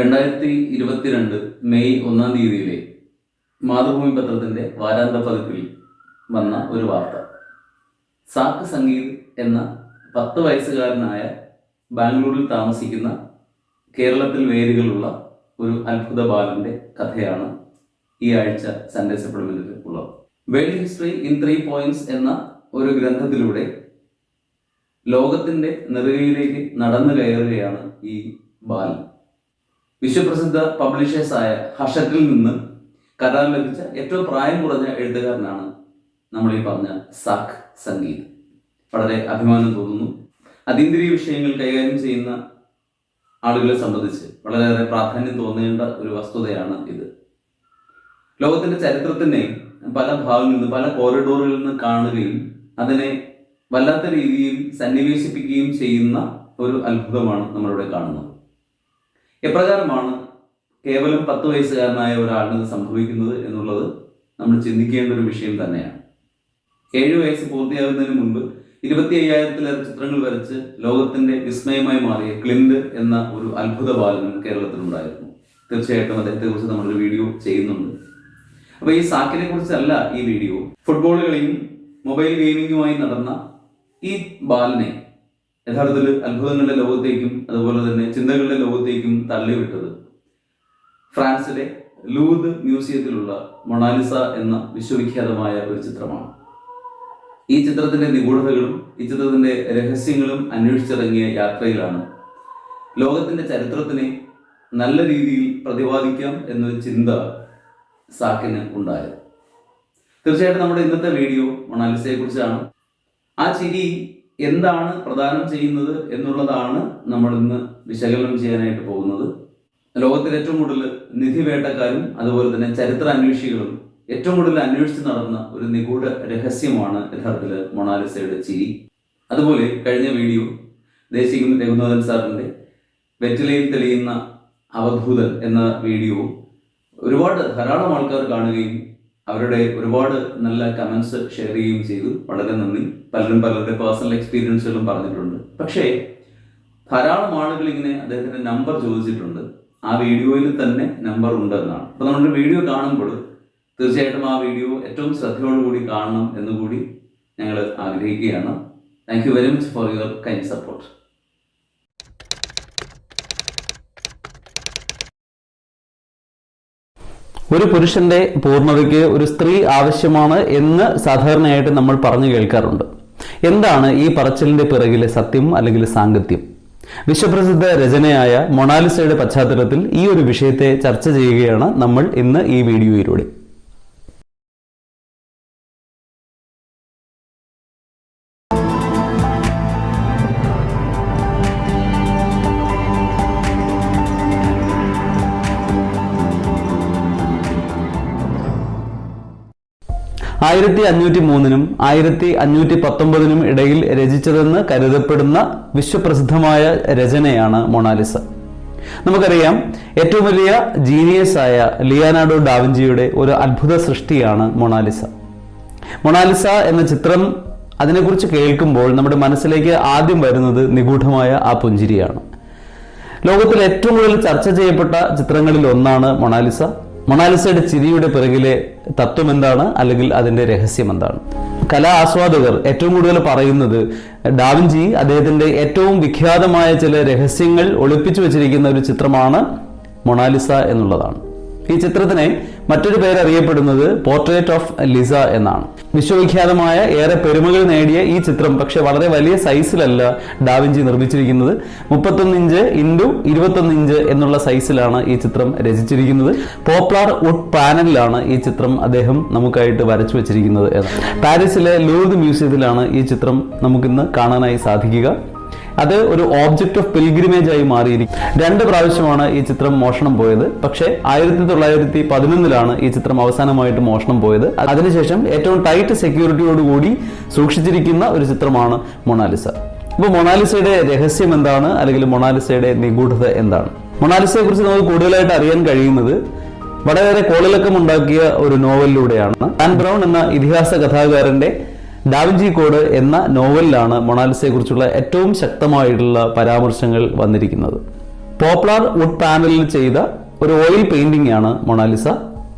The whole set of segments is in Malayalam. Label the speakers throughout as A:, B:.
A: രണ്ടായിരത്തി ഇരുപത്തിരണ്ട് മെയ് ഒന്നാം തീയതിയിലെ മാതൃഭൂമി പത്രത്തിന്റെ വാരാന്ത പതിപ്പിൽ വന്ന ഒരു വാർത്ത സാക്ക് സംഗീത് എന്ന പത്ത് വയസ്സുകാരനായ ബാംഗ്ലൂരിൽ താമസിക്കുന്ന കേരളത്തിൽ വേരുകളുള്ള ഒരു അത്ഭുത ബാലന്റെ കഥയാണ് ഈ ആഴ്ച സൺഡേ ഉള്ളത് world history in three points എന്ന ഒരു ഗ്രന്ഥത്തിലൂടെ ലോകത്തിന്റെ നെറുകയിലേക്ക് നടന്നു കയറുകയാണ് ഈ ബാലൻ വിശ്വപ്രസിദ്ധ പബ്ലിഷേഴ്സായ ഹഷക്കിൽ നിന്ന് കരാർ ലഭിച്ച ഏറ്റവും പ്രായം കുറഞ്ഞ എഴുത്തുകാരനാണ് നമ്മൾ ഈ പറഞ്ഞ സഖ് സംഗീത് വളരെ അഭിമാനം തോന്നുന്നു അതീന്ദ്രിയ വിഷയങ്ങൾ കൈകാര്യം ചെയ്യുന്ന ആളുകളെ സംബന്ധിച്ച് വളരെയേറെ പ്രാധാന്യം തോന്നേണ്ട ഒരു വസ്തുതയാണ് ഇത് ലോകത്തിന്റെ ചരിത്രത്തിനെ പല ഭാഗങ്ങളിൽ നിന്ന് പല കോറിഡോറുകളിൽ നിന്ന് കാണുകയും അതിനെ വല്ലാത്ത രീതിയിൽ സന്നിവേശിപ്പിക്കുകയും ചെയ്യുന്ന ഒരു അത്ഭുതമാണ് നമ്മളിവിടെ കാണുന്നത് എപ്രകാരമാണ് കേവലം പത്ത് വയസ്സുകാരനായ ഒരാളിന് സംഭവിക്കുന്നത് എന്നുള്ളത് നമ്മൾ ചിന്തിക്കേണ്ട ഒരു വിഷയം തന്നെയാണ് ഏഴ് വയസ്സ് പൂർത്തിയാകുന്നതിന് മുൻപ് ഇരുപത്തി അയ്യായിരത്തിലേറെ ചിത്രങ്ങൾ വരച്ച് ലോകത്തിന്റെ വിസ്മയമായി മാറിയ ക്ലിൻഡ് എന്ന ഒരു അത്ഭുത ബാലനും കേരളത്തിലുണ്ടായിരുന്നു തീർച്ചയായിട്ടും കുറിച്ച് നമ്മളൊരു വീഡിയോ ചെയ്യുന്നുണ്ട് അപ്പോൾ ഈ സാക്കിനെ കുറിച്ചല്ല ഈ വീഡിയോ ഫുട്ബോൾ കളിയും മൊബൈൽ ഗെയിമിങ്ങുമായി നടന്ന ഈ ബാലനെ യഥാർത്ഥത്തിൽ അത്ഭുതങ്ങളുടെ ലോകത്തേക്കും അതുപോലെ തന്നെ ചിന്തകളുടെ തള്ളിവിട്ടത് ഫ്രാൻസിലെ ലൂത് മ്യൂസിയത്തിലുള്ള മൊണാലിസ എന്ന വിശ്വവിഖ്യാതമായ ഒരു ചിത്രമാണ് ഈ ചിത്രത്തിന്റെ നിഗൂഢതകളും ഈ ചിത്രത്തിന്റെ രഹസ്യങ്ങളും അന്വേഷിച്ചിറങ്ങിയ യാത്രയിലാണ് ലോകത്തിന്റെ ചരിത്രത്തിനെ നല്ല രീതിയിൽ പ്രതിപാദിക്കാം എന്നൊരു ചിന്ത സാക്കിന് ഉണ്ടായത് തീർച്ചയായിട്ടും നമ്മുടെ ഇന്നത്തെ വീഡിയോ മൊണാലിസയെ കുറിച്ചാണ് ആ ചിരി എന്താണ് പ്രദാനം ചെയ്യുന്നത് എന്നുള്ളതാണ് നമ്മൾ ഇന്ന് വിശകലനം ചെയ്യാനായിട്ട് പോകുന്നത് ലോകത്തിൽ ഏറ്റവും കൂടുതൽ നിധി വേട്ടക്കാരും അതുപോലെ തന്നെ ചരിത്ര അന്വേഷികളും ഏറ്റവും കൂടുതൽ അന്വേഷിച്ച് നടന്ന ഒരു നിഗൂഢ രഹസ്യമാണ് യഥാർത്ഥത്തിൽ മൊണാലിസയുടെ ചിരി അതുപോലെ കഴിഞ്ഞ വീഡിയോ ദേശീയ രഘുനാഥൻ സാറിൻ്റെ വെറ്റിലയിൽ തെളിയുന്ന അവധൂതൻ എന്ന വീഡിയോ ഒരുപാട് ധാരാളം ആൾക്കാർ കാണുകയും അവരുടെ ഒരുപാട് നല്ല കമൻസ് ഷെയർ ചെയ്യുകയും ചെയ്തു വളരെ നന്ദി പലരും പലരുടെ പേഴ്സണൽ എക്സ്പീരിയൻസുകളും പറഞ്ഞിട്ടുണ്ട് പക്ഷേ ധാരാളം ആളുകൾ ഇങ്ങനെ അദ്ദേഹത്തിന്റെ നമ്പർ ചോദിച്ചിട്ടുണ്ട് ആ വീഡിയോയിൽ തന്നെ നമ്പർ ഉണ്ട് എന്നാണ് അപ്പൊ നമ്മളൊരു വീഡിയോ കാണുമ്പോൾ തീർച്ചയായിട്ടും ആ വീഡിയോ ഏറ്റവും ശ്രദ്ധയോടുകൂടി കാണണം എന്നുകൂടി ഞങ്ങൾ ആഗ്രഹിക്കുകയാണ് thank you very much for your kind support ഒരു പുരുഷന്റെ ഒരു സ്ത്രീ ആവശ്യമാണ് എന്ന് സാധാരണയായിട്ട് നമ്മൾ പറഞ്ഞു കേൾക്കാറുണ്ട് എന്താണ് ഈ സത്യം അല്ലെങ്കിൽ സാങ്കത്യം വിശ്വപ്രസിദ്ധ രചനയായ മൊണാലിസയുടെ പശ്ചാത്തലത്തിൽ ഈ ഒരു വിഷയത്തെ ചർച്ച ചെയ്യുകയാണ് നമ്മൾ ഇന്ന് ഈ വീഡിയോയിലൂടെ ആയിരത്തി അഞ്ഞൂറ്റി മൂന്നിനും ആയിരത്തി അഞ്ഞൂറ്റി പത്തൊമ്പതിനും ഇടയിൽ രചിച്ചതെന്ന് കരുതപ്പെടുന്ന വിശ്വപ്രസിദ്ധമായ രചനയാണ് മൊണാലിസ നമുക്കറിയാം ഏറ്റവും വലിയ ജീനിയസ് ആയ ലിയാനാർഡോ ഡാവിഞ്ചിയുടെ ഒരു അത്ഭുത സൃഷ്ടിയാണ് മൊണാലിസ മൊണാലിസ എന്ന ചിത്രം അതിനെക്കുറിച്ച് കേൾക്കുമ്പോൾ നമ്മുടെ മനസ്സിലേക്ക് ആദ്യം വരുന്നത് നിഗൂഢമായ ആ പുഞ്ചിരിയാണ് ലോകത്തിൽ ഏറ്റവും കൂടുതൽ ചർച്ച ചെയ്യപ്പെട്ട ചിത്രങ്ങളിൽ ഒന്നാണ് മൊണാലിസ മൊണാലിസയുടെ ചിരിയുടെ പിറകിലെ തത്വം എന്താണ് അല്ലെങ്കിൽ അതിൻ്റെ രഹസ്യം എന്താണ് കലാ ആസ്വാദകർ ഏറ്റവും കൂടുതൽ പറയുന്നത് ഡാവിഞ്ചി അദ്ദേഹത്തിൻ്റെ ഏറ്റവും വിഖ്യാതമായ ചില രഹസ്യങ്ങൾ ഒളിപ്പിച്ചു വെച്ചിരിക്കുന്ന ഒരു ചിത്രമാണ് മൊണാലിസ എന്നുള്ളതാണ് ഈ ചിത്രത്തിന് മറ്റൊരു പേര് അറിയപ്പെടുന്നത് പോർട്രേറ്റ് ഓഫ് ലിസ എന്നാണ് വിശ്വവിഖ്യാതമായ ഏറെ പെരുമകൾ നേടിയ ഈ ചിത്രം പക്ഷെ വളരെ വലിയ സൈസിലല്ല ഡാവിഞ്ചി നിർമ്മിച്ചിരിക്കുന്നത് മുപ്പത്തൊന്ന് ഇഞ്ച് ഇൻറ്റു ഇരുപത്തൊന്ന് ഇഞ്ച് എന്നുള്ള സൈസിലാണ് ഈ ചിത്രം രചിച്ചിരിക്കുന്നത് പോപ്ലാർ വുഡ് പാനലിലാണ് ഈ ചിത്രം അദ്ദേഹം നമുക്കായിട്ട് വരച്ചു വെച്ചിരിക്കുന്നത് പാരീസിലെ ലൂർദ് മ്യൂസിയത്തിലാണ് ഈ ചിത്രം നമുക്കിന്ന് കാണാനായി സാധിക്കുക അത് ഒരു ഓബ്ജക്ട് ഓഫ് പിൽഗ്രിമേജ് ആയി മാറിയിരിക്കും രണ്ട് പ്രാവശ്യമാണ് ഈ ചിത്രം മോഷണം പോയത് പക്ഷേ ആയിരത്തി തൊള്ളായിരത്തി പതിനൊന്നിലാണ് ഈ ചിത്രം അവസാനമായിട്ട് മോഷണം പോയത് അതിനുശേഷം ഏറ്റവും ടൈറ്റ് സെക്യൂരിറ്റിയോട് കൂടി സൂക്ഷിച്ചിരിക്കുന്ന ഒരു ചിത്രമാണ് മൊണാലിസ അപ്പോൾ മൊണാലിസയുടെ രഹസ്യം എന്താണ് അല്ലെങ്കിൽ മൊണാലിസയുടെ നിഗൂഢത എന്താണ് മൊണാലിസയെ കുറിച്ച് നമുക്ക് കൂടുതലായിട്ട് അറിയാൻ കഴിയുന്നത് വളരെയേറെ കോളിളക്കം ഉണ്ടാക്കിയ ഒരു നോവലിലൂടെയാണ് ആൻ ബ്രൗൺ എന്ന ഇതിഹാസ കഥാകാരന്റെ ഡാവിഞ്ചി കോഡ് എന്ന നോവലിലാണ് കുറിച്ചുള്ള ഏറ്റവും ശക്തമായിട്ടുള്ള പരാമർശങ്ങൾ വന്നിരിക്കുന്നത് പോപ്ലാർ വുഡ് പാനലിൽ ചെയ്ത ഒരു ഓയിൽ പെയിന്റിംഗ് ആണ് മൊണാലിസ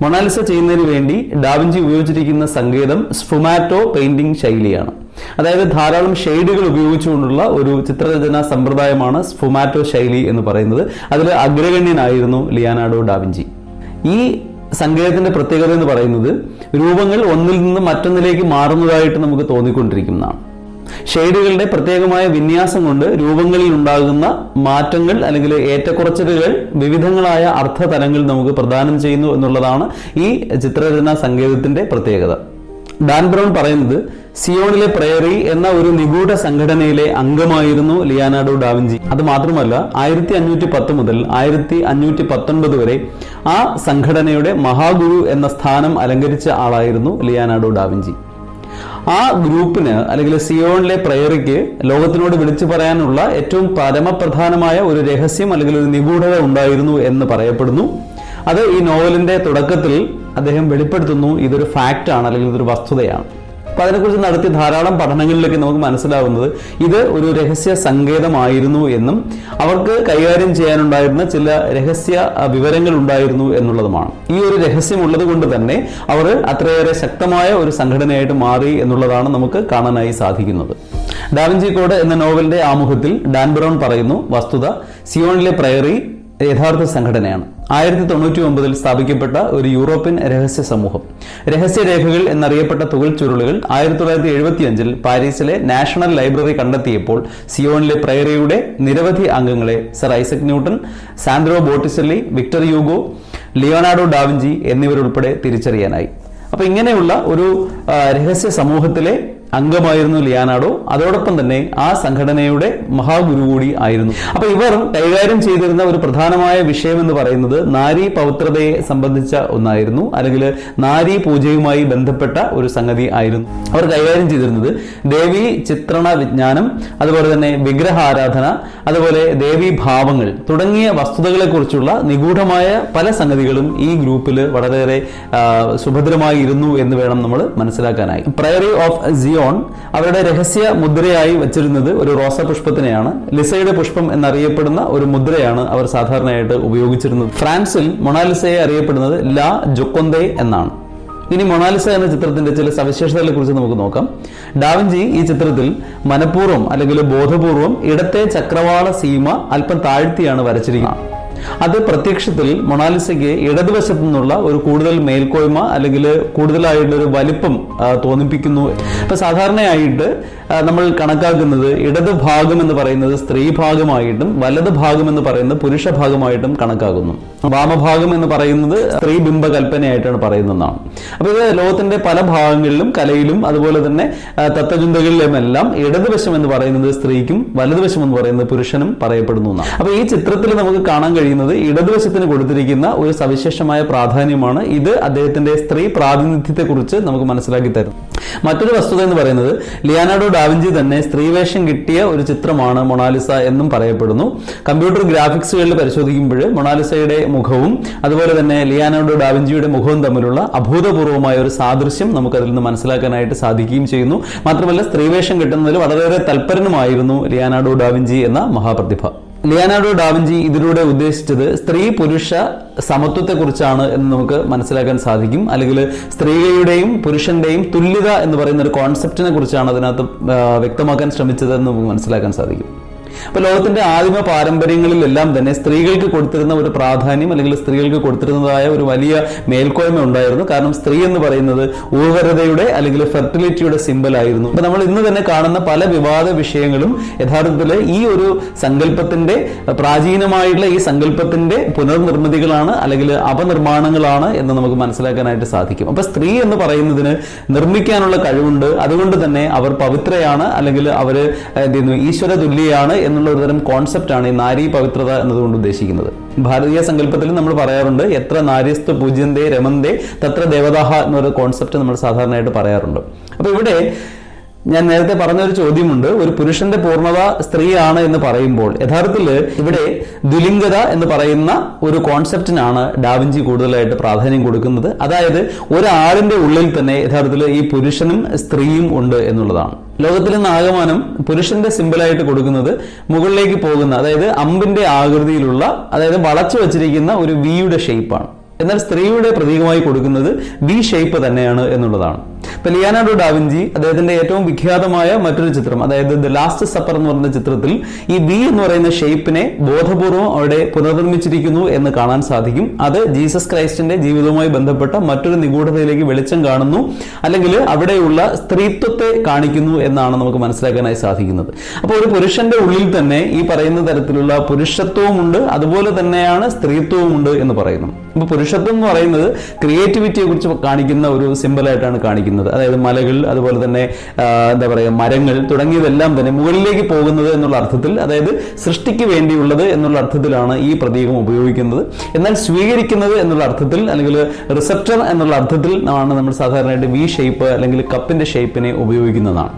A: മൊണാലിസ ചെയ്യുന്നതിന് വേണ്ടി ഡാവിഞ്ചി ഉപയോഗിച്ചിരിക്കുന്ന സംഗീതം സ്ഫുമാറ്റോ പെയിന്റിംഗ് ശൈലിയാണ് അതായത് ധാരാളം ഷെയ്ഡുകൾ ഉപയോഗിച്ചുകൊണ്ടുള്ള ഒരു ചിത്രരചന സമ്പ്രദായമാണ് സ്ഫുമാറ്റോ ശൈലി എന്ന് പറയുന്നത് അതിൽ അഗ്രഗണ്യനായിരുന്നു ലിയാനാഡോ ഡാവിഞ്ചി ഈ സങ്കേതത്തിന്റെ പ്രത്യേകത എന്ന് പറയുന്നത് രൂപങ്ങൾ ഒന്നിൽ നിന്ന് മറ്റൊന്നിലേക്ക് മാറുന്നതായിട്ട് നമുക്ക് തോന്നിക്കൊണ്ടിരിക്കുന്നതാണ് ഷെയ്ഡുകളുടെ പ്രത്യേകമായ വിന്യാസം കൊണ്ട് രൂപങ്ങളിൽ ഉണ്ടാകുന്ന മാറ്റങ്ങൾ അല്ലെങ്കിൽ ഏറ്റക്കുറച്ചിലുകൾ വിവിധങ്ങളായ അർത്ഥതലങ്ങൾ നമുക്ക് പ്രദാനം ചെയ്യുന്നു എന്നുള്ളതാണ് ഈ ചിത്രരചനാ സങ്കേതത്തിന്റെ പ്രത്യേകത ഡാൻ ബ്രൗൺ പറയുന്നത് സിയോണിലെ പ്രയറി എന്ന ഒരു നിഗൂഢ സംഘടനയിലെ അംഗമായിരുന്നു ലിയാനാർഡോ ഡാവിഞ്ചി അത് മാത്രമല്ല ആയിരത്തി അഞ്ഞൂറ്റി പത്ത് മുതൽ ആയിരത്തി അഞ്ഞൂറ്റി പത്തൊൻപത് വരെ ആ സംഘടനയുടെ മഹാഗുരു എന്ന സ്ഥാനം അലങ്കരിച്ച ആളായിരുന്നു ലിയാനാർഡോ ഡാവിഞ്ചി ആ ഗ്രൂപ്പിന് അല്ലെങ്കിൽ സിയോണിലെ പ്രയറിക്ക് ലോകത്തിനോട് വിളിച്ചു പറയാനുള്ള ഏറ്റവും പരമപ്രധാനമായ ഒരു രഹസ്യം അല്ലെങ്കിൽ ഒരു നിഗൂഢത ഉണ്ടായിരുന്നു എന്ന് പറയപ്പെടുന്നു അത് ഈ നോവലിന്റെ തുടക്കത്തിൽ അദ്ദേഹം വെളിപ്പെടുത്തുന്നു ഇതൊരു ഫാക്റ്റ് ആണ് അല്ലെങ്കിൽ ഇതൊരു വസ്തുതയാണ് അപ്പോൾ അതിനെക്കുറിച്ച് നടത്തിയ ധാരാളം പഠനങ്ങളിലൊക്കെ നമുക്ക് മനസ്സിലാവുന്നത് ഇത് ഒരു രഹസ്യ സങ്കേതമായിരുന്നു എന്നും അവർക്ക് കൈകാര്യം ചെയ്യാനുണ്ടായിരുന്ന ചില രഹസ്യ വിവരങ്ങൾ ഉണ്ടായിരുന്നു എന്നുള്ളതുമാണ് ഈ ഒരു രഹസ്യമുള്ളത് കൊണ്ട് തന്നെ അവർ അത്രയേറെ ശക്തമായ ഒരു സംഘടനയായിട്ട് മാറി എന്നുള്ളതാണ് നമുക്ക് കാണാനായി സാധിക്കുന്നത് ഡാവിഞ്ചി കോഡ് എന്ന നോവലിന്റെ ആമുഖത്തിൽ ഡാൻ ബ്രൗൺ പറയുന്നു വസ്തുത സിയോണിലെ പ്രയറി യഥാർത്ഥ സംഘടനയാണ് ആയിരത്തി തൊണ്ണൂറ്റി ഒമ്പതിൽ സ്ഥാപിക്കപ്പെട്ട ഒരു യൂറോപ്യൻ രഹസ്യ സമൂഹം രഹസ്യരേഖകൾ എന്നറിയപ്പെട്ട തുകൽ ചുരുളുകൾ ആയിരത്തി തൊള്ളായിരത്തി എഴുപത്തിയഞ്ചിൽ പാരീസിലെ നാഷണൽ ലൈബ്രറി കണ്ടെത്തിയപ്പോൾ സിയോണിലെ പ്രേരയുടെ നിരവധി അംഗങ്ങളെ sir Isaac Newton Sandro Botticelli Victor Hugo Leonardo da Vinci എന്നിവരുൾപ്പെടെ തിരിച്ചറിയാനായി അപ്പൊ ഇങ്ങനെയുള്ള ഒരു രഹസ്യ സമൂഹത്തിലെ അംഗമായിരുന്നു ലിയാനാഡോ അതോടൊപ്പം തന്നെ ആ സംഘടനയുടെ മഹാഗുരു കൂടി ആയിരുന്നു അപ്പൊ ഇവർ കൈകാര്യം ചെയ്തിരുന്ന ഒരു പ്രധാനമായ വിഷയം എന്ന് പറയുന്നത് നാരി പൗത്രതയെ സംബന്ധിച്ച ഒന്നായിരുന്നു അല്ലെങ്കിൽ നാരി പൂജയുമായി ബന്ധപ്പെട്ട ഒരു സംഗതി ആയിരുന്നു അവർ കൈകാര്യം ചെയ്തിരുന്നത് ദേവി ചിത്രണ വിജ്ഞാനം അതുപോലെ തന്നെ വിഗ്രഹാരാധന അതുപോലെ ദേവി ഭാവങ്ങൾ തുടങ്ങിയ വസ്തുതകളെ കുറിച്ചുള്ള നിഗൂഢമായ പല സംഗതികളും ഈ ഗ്രൂപ്പിൽ വളരെയേറെ സുഭദ്രമായിരുന്നു എന്ന് വേണം നമ്മൾ മനസ്സിലാക്കാനായി പ്രയറി ഓഫ് സിയോ ഷോൺ അവരുടെ രഹസ്യ മുദ്രയായി വച്ചിരുന്നത് ഒരു പുഷ്പത്തിനെയാണ് ലിസയുടെ പുഷ്പം എന്നറിയപ്പെടുന്ന ഒരു മുദ്രയാണ് അവർ സാധാരണയായിട്ട് ഉപയോഗിച്ചിരുന്നത് ഫ്രാൻസിൽ മൊണാലിസയെ അറിയപ്പെടുന്നത് ലാ ജൊക്കൊന്തേ എന്നാണ് ഇനി മൊണാലിസ എന്ന ചിത്രത്തിന്റെ ചില സവിശേഷതകളെ കുറിച്ച് നമുക്ക് നോക്കാം ഡാവിഞ്ചി ഈ ചിത്രത്തിൽ മനഃപൂർവ്വം അല്ലെങ്കിൽ ബോധപൂർവം ഇടത്തെ ചക്രവാള സീമ അല്പം താഴ്ത്തിയാണ് വരച്ചിരിക്കുന്നത് അത് പ്രത്യക്ഷത്തിൽ മൊണാലിസയ്ക്ക് ഇടതുവശത്തു നിന്നുള്ള ഒരു കൂടുതൽ മേൽക്കോയ്മ അല്ലെങ്കിൽ ഒരു വലിപ്പം തോന്നിപ്പിക്കുന്നു ഇപ്പൊ സാധാരണയായിട്ട് നമ്മൾ കണക്കാക്കുന്നത് ഇടത് ഭാഗം എന്ന് പറയുന്നത് സ്ത്രീ ഭാഗമായിട്ടും വലത് ഭാഗം എന്ന് പറയുന്നത് പുരുഷ ഭാഗമായിട്ടും കണക്കാക്കുന്നു വാമഭാഗം എന്ന് പറയുന്നത് സ്ത്രീ ബിംബകൽപ്പനയായിട്ടാണ് പറയുന്നതാണ് അപ്പൊ അപ്പോൾ ഇത് ലോകത്തിന്റെ പല ഭാഗങ്ങളിലും കലയിലും അതുപോലെ തന്നെ തത്വചിന്തകളിലുമെല്ലാം ഇടതുവശം എന്ന് പറയുന്നത് സ്ത്രീക്കും വലതുവശം എന്ന് പറയുന്നത് പുരുഷനും പറയപ്പെടുന്നു അപ്പൊ അപ്പോൾ ഈ ചിത്രത്തിൽ നമുക്ക് കാണാൻ കഴിയുന്നത് ചെയ്യുന്നത് ഇടതുവശത്തിന് കൊടുത്തിരിക്കുന്ന ഒരു സവിശേഷമായ പ്രാധാന്യമാണ് ഇത് അദ്ദേഹത്തിന്റെ സ്ത്രീ പ്രാതിനിധ്യത്തെക്കുറിച്ച് നമുക്ക് മനസ്സിലാക്കി തരും മറ്റൊരു വസ്തുത എന്ന് പറയുന്നത് ലിയാനാർഡോ ഡാവിഞ്ചി തന്നെ സ്ത്രീവേഷം കിട്ടിയ ഒരു ചിത്രമാണ് മൊണാലിസ എന്നും പറയപ്പെടുന്നു കമ്പ്യൂട്ടർ ഗ്രാഫിക്സുകളിൽ പരിശോധിക്കുമ്പോൾ മൊണാലിസയുടെ മുഖവും അതുപോലെ തന്നെ ലിയാനാർഡോ ഡാവിഞ്ചിയുടെ മുഖവും തമ്മിലുള്ള അഭൂതപൂർവമായ ഒരു സാദൃശ്യം നമുക്ക് അതിൽ നിന്ന് മനസ്സിലാക്കാനായിട്ട് സാധിക്കുകയും ചെയ്യുന്നു മാത്രമല്ല സ്ത്രീവേഷം കിട്ടുന്നതിൽ വളരെയേറെ തൽപരനുമായിരുന്നു ലിയാനാർഡോ ഡാവിഞ്ചി എന്ന മഹാപ്രതിഭ ലിയനാർഡോ ഡാവിഞ്ചി ഇതിലൂടെ ഉദ്ദേശിച്ചത് സ്ത്രീ പുരുഷ സമത്വത്തെക്കുറിച്ചാണ് എന്ന് നമുക്ക് മനസ്സിലാക്കാൻ സാധിക്കും അല്ലെങ്കിൽ സ്ത്രീകളുടെയും പുരുഷന്റെയും തുല്യത എന്ന് പറയുന്ന ഒരു കോൺസെപ്റ്റിനെ കുറിച്ചാണ് അതിനകത്ത് വ്യക്തമാക്കാൻ ശ്രമിച്ചത് എന്ന് നമുക്ക് മനസ്സിലാക്കാൻ സാധിക്കും അപ്പൊ ലോകത്തിന്റെ ആദിമ പാരമ്പര്യങ്ങളിലെല്ലാം തന്നെ സ്ത്രീകൾക്ക് കൊടുത്തിരുന്ന ഒരു പ്രാധാന്യം അല്ലെങ്കിൽ സ്ത്രീകൾക്ക് കൊടുത്തിരുന്നതായ ഒരു വലിയ മേൽക്കോയ്മ ഉണ്ടായിരുന്നു കാരണം സ്ത്രീ എന്ന് പറയുന്നത് ഉർവരതയുടെ അല്ലെങ്കിൽ ഫെർട്ടിലിറ്റിയുടെ സിമ്പൽ ആയിരുന്നു അപ്പൊ നമ്മൾ ഇന്ന് തന്നെ കാണുന്ന പല വിവാദ വിഷയങ്ങളും യഥാർത്ഥത്തിൽ ഈ ഒരു സങ്കല്പത്തിന്റെ പ്രാചീനമായിട്ടുള്ള ഈ സങ്കല്പത്തിന്റെ പുനർനിർമ്മിതികളാണ് അല്ലെങ്കിൽ അപനിർമ്മാണങ്ങളാണ് എന്ന് നമുക്ക് മനസ്സിലാക്കാനായിട്ട് സാധിക്കും അപ്പൊ സ്ത്രീ എന്ന് പറയുന്നതിന് നിർമ്മിക്കാനുള്ള കഴിവുണ്ട് അതുകൊണ്ട് തന്നെ അവർ പവിത്രയാണ് അല്ലെങ്കിൽ അവർ എന്ത് ചെയ്യുന്നു ഈശ്വര തുല്യാണ് എന്നുള്ള ഒരു തരം കോൺസെപ്റ്റാണ് ഈ നാരീ പവിത്രത എന്നതുകൊണ്ട് ഉദ്ദേശിക്കുന്നത് ഭാരതീയ സങ്കല്പത്തിൽ നമ്മൾ പറയാറുണ്ട് എത്ര നാര്യസ്തു പൂജ്യന്തേ രമന്തേ തത്ര ദേവതാഹ എന്നൊരു കോൺസെപ്റ്റ് നമ്മൾ സാധാരണയായിട്ട് പറയാറുണ്ട് അപ്പോൾ ഇവിടെ ഞാൻ നേരത്തെ പറഞ്ഞ ഒരു ചോദ്യമുണ്ട് ഒരു പുരുഷന്റെ പൂർണ്ണത സ്ത്രീയാണ് എന്ന് പറയുമ്പോൾ യഥാർത്ഥത്തിൽ ഇവിടെ ദുലിംഗത എന്ന് പറയുന്ന ഒരു കോൺസെപ്റ്റിനാണ് ഡാവിഞ്ചി കൂടുതലായിട്ട് പ്രാധാന്യം കൊടുക്കുന്നത് അതായത് ഒരാളിന്റെ ഉള്ളിൽ തന്നെ യഥാർത്ഥത്തിൽ ഈ പുരുഷനും സ്ത്രീയും ഉണ്ട് എന്നുള്ളതാണ് ലോകത്തിലെ നാഗമാനം പുരുഷന്റെ സിമ്പിളായിട്ട് കൊടുക്കുന്നത് മുകളിലേക്ക് പോകുന്ന അതായത് അമ്പിന്റെ ആകൃതിയിലുള്ള അതായത് വളച്ചു വച്ചിരിക്കുന്ന ഒരു വിയുടെ ഷേപ്പാണ് എന്നാൽ സ്ത്രീയുടെ പ്രതീകമായി കൊടുക്കുന്നത് വി ഷേപ്പ് തന്നെയാണ് എന്നുള്ളതാണ് ഇപ്പൊ ലിയാനാർഡോ ഡാവിഞ്ചി അദ്ദേഹത്തിന്റെ ഏറ്റവും വിഖ്യാതമായ മറ്റൊരു ചിത്രം അതായത് ദ ലാസ്റ്റ് സപ്പർ എന്ന് പറയുന്ന ചിത്രത്തിൽ ഈ ബി എന്ന് പറയുന്ന ഷേപ്പിനെ ബോധപൂർവം അവിടെ പുനർനിർമ്മിച്ചിരിക്കുന്നു എന്ന് കാണാൻ സാധിക്കും അത് ജീസസ് ക്രൈസ്റ്റിന്റെ ജീവിതവുമായി ബന്ധപ്പെട്ട മറ്റൊരു നിഗൂഢതയിലേക്ക് വെളിച്ചം കാണുന്നു അല്ലെങ്കിൽ അവിടെയുള്ള സ്ത്രീത്വത്തെ കാണിക്കുന്നു എന്നാണ് നമുക്ക് മനസ്സിലാക്കാനായി സാധിക്കുന്നത് അപ്പോൾ ഒരു പുരുഷന്റെ ഉള്ളിൽ തന്നെ ഈ പറയുന്ന തരത്തിലുള്ള പുരുഷത്വവും ഉണ്ട് അതുപോലെ തന്നെയാണ് സ്ത്രീത്വവും ഉണ്ട് എന്ന് പറയുന്നു അപ്പോൾ പുരുഷത്വം എന്ന് പറയുന്നത് ക്രിയേറ്റിവിറ്റിയെ കുറിച്ച് കാണിക്കുന്ന ഒരു സിമ്പിളായിട്ടാണ് കാണിക്കുന്നത് പോകുന്നത് അതായത് മലകൾ അതുപോലെ തന്നെ എന്താ പറയുക മരങ്ങൾ തുടങ്ങിയതെല്ലാം തന്നെ മുകളിലേക്ക് പോകുന്നത് എന്നുള്ള അർത്ഥത്തിൽ അതായത് സൃഷ്ടിക്ക് വേണ്ടിയുള്ളത് എന്നുള്ള അർത്ഥത്തിലാണ് ഈ പ്രതീകം ഉപയോഗിക്കുന്നത് എന്നാൽ സ്വീകരിക്കുന്നത് എന്നുള്ള അർത്ഥത്തിൽ അല്ലെങ്കിൽ റിസപ്റ്റർ എന്നുള്ള അർത്ഥത്തിൽ ആണ് നമ്മൾ സാധാരണയായിട്ട് വി ഷേപ്പ് അല്ലെങ്കിൽ കപ്പിന്റെ ഷേപ്പിനെ ഉപയോഗിക്കുന്നതാണ്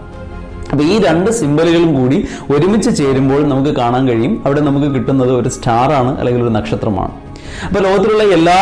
A: അപ്പോൾ ഈ രണ്ട് സിമ്പലുകളും കൂടി ഒരുമിച്ച് ചേരുമ്പോൾ നമുക്ക് കാണാൻ കഴിയും അവിടെ നമുക്ക് കിട്ടുന്നത് ഒരു സ്റ്റാറാണ് അല്ലെങ്കിൽ ഒരു നക്ഷത്രമാണ് അപ്പോൾ ലോകത്തിലുള്ള എല്ലാ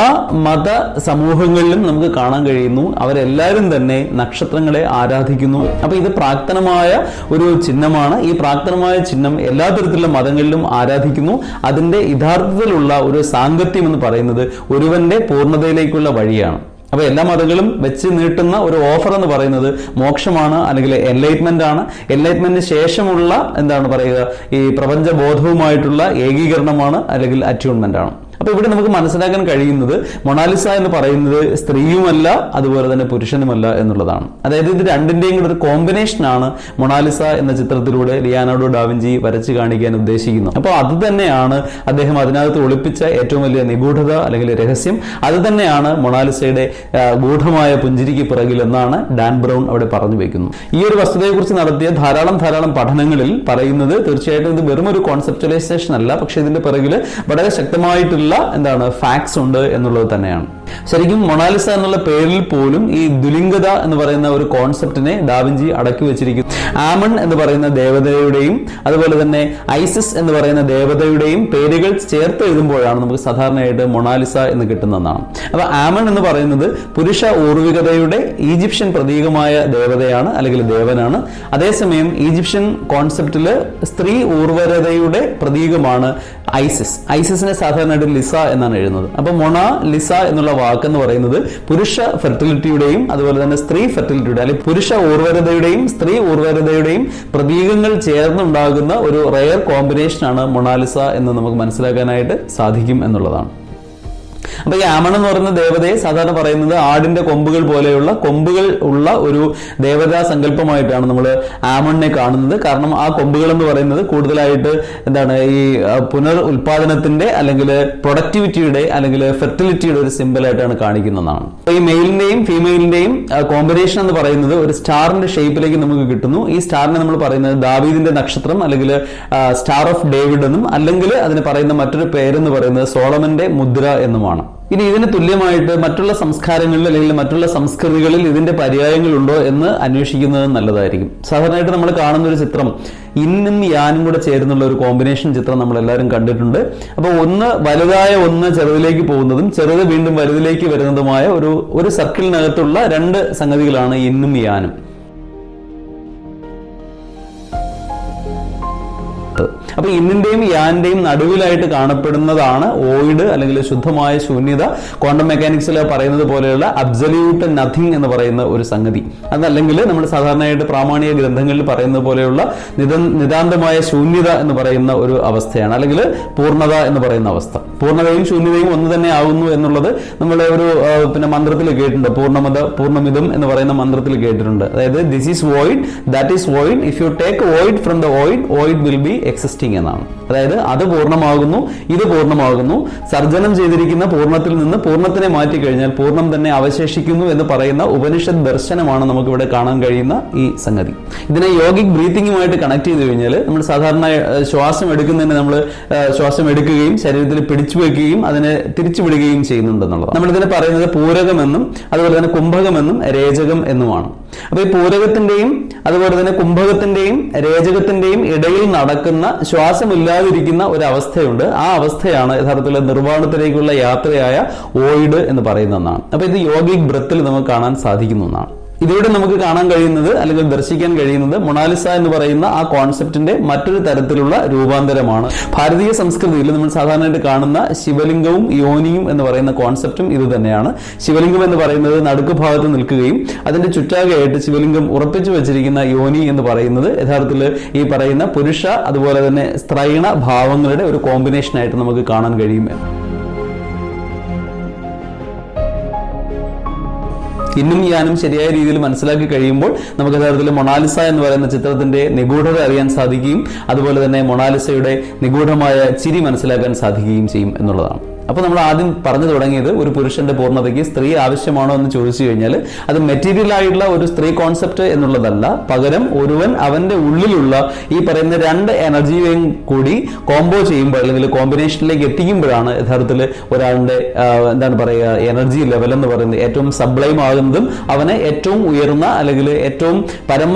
A: മത സമൂഹങ്ങളിലും നമുക്ക് കാണാൻ കഴിയുന്നു അവരെല്ലാവരും തന്നെ നക്ഷത്രങ്ങളെ ആരാധിക്കുന്നു അപ്പോൾ ഇത് പ്രാക്തനമായ ഒരു ചിഹ്നമാണ് ഈ പ്രാക്തനമായ ചിഹ്നം എല്ലാ തരത്തിലുള്ള മതങ്ങളിലും ആരാധിക്കുന്നു അതിന്റെ യഥാർത്ഥത്തിലുള്ള ഒരു സാങ്കത്യം എന്ന് പറയുന്നത് ഒരുവന്റെ പൂർണ്ണതയിലേക്കുള്ള വഴിയാണ് അപ്പോൾ എല്ലാ മതങ്ങളും വെച്ച് നീട്ടുന്ന ഒരു ഓഫർ എന്ന് പറയുന്നത് മോക്ഷമാണ് അല്ലെങ്കിൽ എൻലൈറ്റ്മെന്റ് ആണ് എൻലൈറ്റ്മെന്റിന് ശേഷമുള്ള എന്താണ് പറയുക ഈ പ്രപഞ്ചബോധവുമായിട്ടുള്ള ഏകീകരണമാണ് അല്ലെങ്കിൽ അറ്റൂൺമെന്റ് ആണ് അപ്പൊ ഇവിടെ നമുക്ക് മനസ്സിലാക്കാൻ കഴിയുന്നത് മൊണാലിസ എന്ന് പറയുന്നത് സ്ത്രീയുമല്ല അതുപോലെ തന്നെ പുരുഷനുമല്ല എന്നുള്ളതാണ് അതായത് ഇത് രണ്ടിന്റെയും കൂടെ ഒരു കോമ്പിനേഷനാണ് മൊണാലിസ എന്ന ചിത്രത്തിലൂടെ ലിയാനാർഡോ ഡാവിഞ്ചി വരച്ചു കാണിക്കാൻ ഉദ്ദേശിക്കുന്നത് അപ്പോൾ അത് തന്നെയാണ് അദ്ദേഹം അതിനകത്ത് ഒളിപ്പിച്ച ഏറ്റവും വലിയ നിഗൂഢത അല്ലെങ്കിൽ രഹസ്യം അത് തന്നെയാണ് മൊണാലിസയുടെ ഗൂഢമായ പുഞ്ചിരിക്ക് പിറകിൽ എന്നാണ് ഡാൻ ബ്രൗൺ അവിടെ പറഞ്ഞു വെക്കുന്നത് ഈ ഒരു വസ്തുതയെക്കുറിച്ച് നടത്തിയ ധാരാളം ധാരാളം പഠനങ്ങളിൽ പറയുന്നത് തീർച്ചയായിട്ടും ഇത് വെറും ഒരു കോൺസെപ്റ്റലൈസേഷൻ അല്ല പക്ഷേ ഇതിന്റെ പിറകിൽ വളരെ ശക്തമായിട്ടുള്ള എന്താണ് ഫാക്ട്സ് ഉണ്ട് എന്നുള്ളത് തന്നെയാണ് ശരിക്കും മൊണാലിസ എന്നുള്ള പേരിൽ പോലും ഈ ദുലിംഗത എന്ന് പറയുന്ന ഒരു കോൺസെപ്റ്റിനെ ഡാവിഞ്ചി അടക്കി വെച്ചിരിക്കുന്നു ആമൺ എന്ന് പറയുന്ന ദേവതയുടെയും അതുപോലെ തന്നെ ഐസിസ് എന്ന് പറയുന്ന ദേവതയുടെയും പേരുകൾ ചേർത്ത് എഴുതുമ്പോഴാണ് നമുക്ക് സാധാരണയായിട്ട് മൊണാലിസ എന്ന് കിട്ടുന്നതാണ് അപ്പൊ ആമൺ എന്ന് പറയുന്നത് പുരുഷ ഓർവികതയുടെ ഈജിപ്ഷ്യൻ പ്രതീകമായ ദേവതയാണ് അല്ലെങ്കിൽ ദേവനാണ് അതേസമയം ഈജിപ്ഷ്യൻ കോൺസെപ്റ്റില് സ്ത്രീ ഊർവരതയുടെ പ്രതീകമാണ് ഐസിസ് ഐസിസിനെ സാധാരണയായിട്ട് ലിസ എന്നാണ് എഴുതുന്നത് അപ്പൊ മൊണ ലിസ എന്നുള്ള വാക്കെന്ന് പറയുന്നത് പുരുഷ ഫെർട്ടിലിറ്റിയുടെയും അതുപോലെ തന്നെ സ്ത്രീ ഫെർട്ടിലിറ്റിയുടെ അല്ലെങ്കിൽ പുരുഷ ഊർവരതയുടെയും സ്ത്രീ ഊർവരതയുടെയും പ്രതീകങ്ങൾ ചേർന്നുണ്ടാകുന്ന ഒരു റെയർ കോമ്പിനേഷനാണ് മൊണാലിസ എന്ന് നമുക്ക് മനസ്സിലാക്കാനായിട്ട് സാധിക്കും എന്നുള്ളതാണ് അപ്പൊ ഈ ആമൺ എന്ന് പറയുന്ന ദേവതയെ സാധാരണ പറയുന്നത് ആടിന്റെ കൊമ്പുകൾ പോലെയുള്ള കൊമ്പുകൾ ഉള്ള ഒരു ദേവതാ സങ്കല്പമായിട്ടാണ് നമ്മൾ ആമണിനെ കാണുന്നത് കാരണം ആ കൊമ്പുകൾ എന്ന് പറയുന്നത് കൂടുതലായിട്ട് എന്താണ് ഈ പുനർ ഉൽപാദനത്തിന്റെ അല്ലെങ്കിൽ പ്രൊഡക്ടിവിറ്റിയുടെ അല്ലെങ്കിൽ ഫെർട്ടിലിറ്റിയുടെ ഒരു സിമ്പിളായിട്ടാണ് കാണിക്കുന്നതാണ് അപ്പൊ ഈ മെയിലിന്റെയും ഫീമെയിലിന്റെയും കോമ്പിനേഷൻ എന്ന് പറയുന്നത് ഒരു സ്റ്റാറിന്റെ ഷേപ്പിലേക്ക് നമുക്ക് കിട്ടുന്നു ഈ സ്റ്റാറിനെ നമ്മൾ പറയുന്നത് ദാവീദിന്റെ നക്ഷത്രം അല്ലെങ്കിൽ സ്റ്റാർ ഓഫ് ഡേവിഡ് എന്നും അല്ലെങ്കിൽ അതിന് പറയുന്ന മറ്റൊരു പേരെന്ന് പറയുന്നത് സോളമന്റെ മുദ്ര എന്നുമാണ് സംസ്കാരമാണ് ഇനി ഇതിന് തുല്യമായിട്ട് മറ്റുള്ള സംസ്കാരങ്ങളിൽ അല്ലെങ്കിൽ മറ്റുള്ള സംസ്കൃതികളിൽ ഇതിന്റെ പര്യായങ്ങളുണ്ടോ എന്ന് അന്വേഷിക്കുന്നത് നല്ലതായിരിക്കും സാധാരണയായിട്ട് നമ്മൾ കാണുന്ന ഒരു ചിത്രം ഇന്നും യാനും കൂടെ ചേരുന്നുള്ള ഒരു കോമ്പിനേഷൻ ചിത്രം നമ്മൾ എല്ലാവരും കണ്ടിട്ടുണ്ട് അപ്പോൾ ഒന്ന് വലുതായ ഒന്ന് ചെറുതിലേക്ക് പോകുന്നതും ചെറുത് വീണ്ടും വലുതിലേക്ക് വരുന്നതുമായ ഒരു ഒരു സർക്കിളിനകത്തുള്ള രണ്ട് സംഗതികളാണ് ഇന്നും യാനും പത്ത് അപ്പോൾ ഇന്നിന്റെയും യാന്റെയും നടുവിലായിട്ട് കാണപ്പെടുന്നതാണ് വോയിഡ് അല്ലെങ്കിൽ ശുദ്ധമായ ശൂന്യത ക്വാണ്ടം മെക്കാനിക്സിൽ പറയുന്നത് പോലെയുള്ള അബ്സല്യൂട്ട് നത്തിങ് എന്ന് പറയുന്ന ഒരു സംഗതി അതല്ലെങ്കിൽ നമ്മൾ സാധാരണയായിട്ട് പ്രാമാണിക ഗ്രന്ഥങ്ങളിൽ പറയുന്നത് പോലെയുള്ള നിതാന്തമായ ശൂന്യത എന്ന് പറയുന്ന ഒരു അവസ്ഥയാണ് അല്ലെങ്കിൽ പൂർണ്ണത എന്ന് പറയുന്ന അവസ്ഥ പൂർണ്ണതയും ശൂന്യതയും ഒന്ന് തന്നെ ആകുന്നു എന്നുള്ളത് നമ്മൾ ഒരു പിന്നെ മന്ത്രത്തിൽ കേട്ടിട്ടുണ്ട് പൂർണ്ണമത പൂർണ്ണമിതം എന്ന് പറയുന്ന മന്ത്രത്തിൽ കേട്ടിട്ടുണ്ട് അതായത് this is void that is void if you take void from the void void will be existing എന്നാണ് അതായത് അത് പൂർണ്ണമാകുന്നു ഇത് പൂർണ്ണമാകുന്നു സർജനം ചെയ്തിരിക്കുന്ന പൂർണ്ണത്തിൽ നിന്ന് പൂർണ്ണത്തിനെ മാറ്റി കഴിഞ്ഞാൽ പൂർണ്ണം തന്നെ അവശേഷിക്കുന്നു എന്ന് പറയുന്ന ഉപനിഷത് ദർശനമാണ് നമുക്കിവിടെ കാണാൻ കഴിയുന്ന ഈ സംഗതി ഇതിനെ യോഗിക് ബ്രീത്തിങ്ങുമായിട്ട് കണക്ട് ചെയ്ത് കഴിഞ്ഞാൽ നമ്മൾ സാധാരണ ശ്വാസം എടുക്കുന്നതിന് നമ്മൾ ശ്വാസം എടുക്കുകയും ശരീരത്തിൽ പിടിച്ചു വെക്കുകയും അതിനെ വിടുകയും ചെയ്യുന്നുണ്ടെന്നുള്ളതാണ് നമ്മളിതിനെ പറയുന്നത് പൂരകമെന്നും അതുപോലെ തന്നെ കുംഭകമെന്നും രേചകം എന്നുമാണ് അപ്പൊ ഈ പൂരകത്തിന്റെയും അതുപോലെ തന്നെ കുംഭകത്തിന്റെയും രേചകത്തിന്റെയും ഇടയിൽ നടക്കുന്ന ശ്വാസമില്ല കിട്ടാതിരിക്കുന്ന ഒരു അവസ്ഥയുണ്ട് ആ അവസ്ഥയാണ് യഥാർത്ഥത്തിൽ നിർവ്വാണത്തിലേക്കുള്ള യാത്രയായ ഓയിഡ് എന്ന് ഒന്നാണ് അപ്പോൾ ഇത് യോഗിക് ബ്രത്തിൽ നമുക്ക് കാണാൻ സാധിക്കുന്ന ഒന്നാണ് ഇതിലൂടെ നമുക്ക് കാണാൻ കഴിയുന്നത് അല്ലെങ്കിൽ ദർശിക്കാൻ കഴിയുന്നത് മൊണാലിസ എന്ന് പറയുന്ന ആ കോൺസെപ്റ്റിന്റെ മറ്റൊരു തരത്തിലുള്ള രൂപാന്തരമാണ് ഭാരതീയ സംസ്കൃതിയിൽ നമ്മൾ സാധാരണയായിട്ട് കാണുന്ന ശിവലിംഗവും യോനിയും എന്ന് പറയുന്ന കോൺസെപ്റ്റും ഇത് തന്നെയാണ് ശിവലിംഗം എന്ന് പറയുന്നത് നടുക്ക് ഭാഗത്ത് നിൽക്കുകയും അതിന്റെ ചുറ്റാകെയായിട്ട് ശിവലിംഗം ഉറപ്പിച്ചു വെച്ചിരിക്കുന്ന യോനി എന്ന് പറയുന്നത് യഥാർത്ഥത്തിൽ ഈ പറയുന്ന പുരുഷ അതുപോലെ തന്നെ സ്ത്രൈണ ഭാവങ്ങളുടെ ഒരു കോമ്പിനേഷൻ ആയിട്ട് നമുക്ക് കാണാൻ കഴിയുമെന്ന് ഇന്നും ഞാനും ശരിയായ രീതിയിൽ മനസ്സിലാക്കി കഴിയുമ്പോൾ നമുക്ക് യഥാർത്ഥത്തിൽ മൊണാലിസ എന്ന് പറയുന്ന ചിത്രത്തിന്റെ നിഗൂഢത അറിയാൻ സാധിക്കുകയും അതുപോലെ തന്നെ മൊണാലിസയുടെ നിഗൂഢമായ ചിരി മനസ്സിലാക്കാൻ സാധിക്കുകയും ചെയ്യും എന്നുള്ളതാണ് അപ്പോൾ നമ്മൾ ആദ്യം പറഞ്ഞു തുടങ്ങിയത് ഒരു പുരുഷന്റെ പൂർണ്ണതയ്ക്ക് സ്ത്രീ ആവശ്യമാണോ എന്ന് ചോദിച്ചു കഴിഞ്ഞാൽ അത് മെറ്റീരിയൽ ആയിട്ടുള്ള ഒരു സ്ത്രീ കോൺസെപ്റ്റ് എന്നുള്ളതല്ല പകരം ഒരുവൻ അവന്റെ ഉള്ളിലുള്ള ഈ പറയുന്ന രണ്ട് എനർജിയെയും കൂടി കോംബോ ചെയ്യുമ്പോൾ അല്ലെങ്കിൽ കോമ്പിനേഷനിലേക്ക് എത്തിക്കുമ്പോഴാണ് യഥാർത്ഥത്തിൽ ഒരാളുടെ എന്താണ് പറയുക എനർജി ലെവൽ എന്ന് പറയുന്നത് ഏറ്റവും സബ്ലൈം ആകുന്നതും അവനെ ഏറ്റവും ഉയർന്ന അല്ലെങ്കിൽ ഏറ്റവും പരമ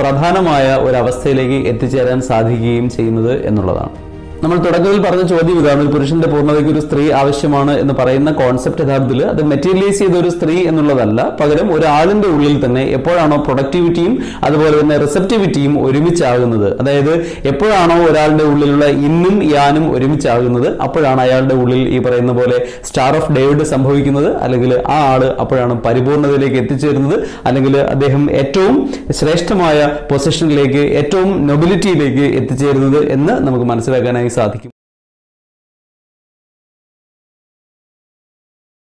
A: പ്രധാനമായ ഒരു അവസ്ഥയിലേക്ക് എത്തിച്ചേരാൻ സാധിക്കുകയും ചെയ്യുന്നത് എന്നുള്ളതാണ് നമ്മൾ തുടക്കത്തിൽ പറഞ്ഞ ചോദ്യം ഇതാണ് പുരുഷന്റെ പൂർണ്ണതയ്ക്ക് ഒരു സ്ത്രീ ആവശ്യമാണ് എന്ന് പറയുന്ന കോൺസെപ്റ്റ് യഥാർത്ഥത്തിൽ അത് മെറ്റീരിയലൈസ് ചെയ്ത ഒരു സ്ത്രീ എന്നുള്ളതല്ല പകരം ഒരാളിന്റെ ഉള്ളിൽ തന്നെ എപ്പോഴാണോ പ്രൊഡക്ടിവിറ്റിയും അതുപോലെ തന്നെ റിസപ്റ്റിവിറ്റിയും ഒരുമിച്ചാകുന്നത് അതായത് എപ്പോഴാണോ ഒരാളുടെ ഉള്ളിലുള്ള ഇന്നും യാനും ഒരുമിച്ചാകുന്നത് അപ്പോഴാണ് അയാളുടെ ഉള്ളിൽ ഈ പറയുന്ന പോലെ സ്റ്റാർ ഓഫ് ഡേവിഡ് സംഭവിക്കുന്നത് അല്ലെങ്കിൽ ആ ആള് അപ്പോഴാണ് പരിപൂർണതയിലേക്ക് എത്തിച്ചേരുന്നത് അല്ലെങ്കിൽ അദ്ദേഹം ഏറ്റവും ശ്രേഷ്ഠമായ പൊസിഷനിലേക്ക് ഏറ്റവും നൊബിലിറ്റിയിലേക്ക് എത്തിച്ചേരുന്നത് എന്ന് നമുക്ക് മനസ്സിലാക്കാനായി സാധിക്കും